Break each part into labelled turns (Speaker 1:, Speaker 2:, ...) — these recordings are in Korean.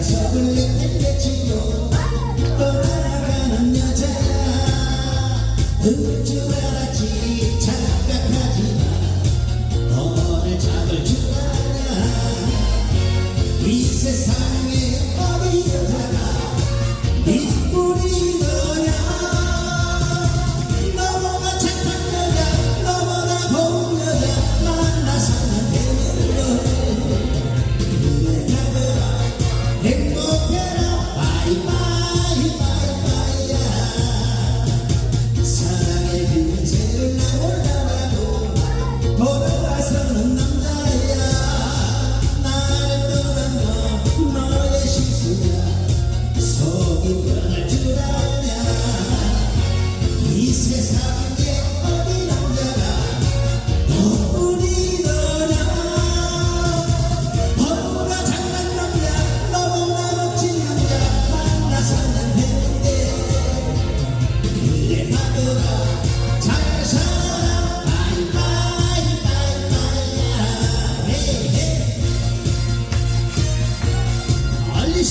Speaker 1: 날 잡을 때 땡겼지요 떠나가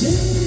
Speaker 1: Yeah.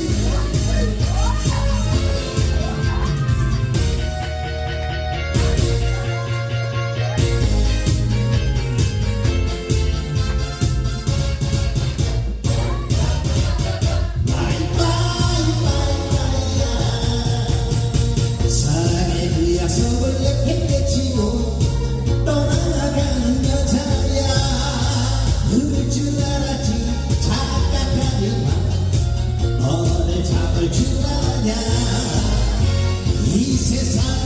Speaker 1: incessar.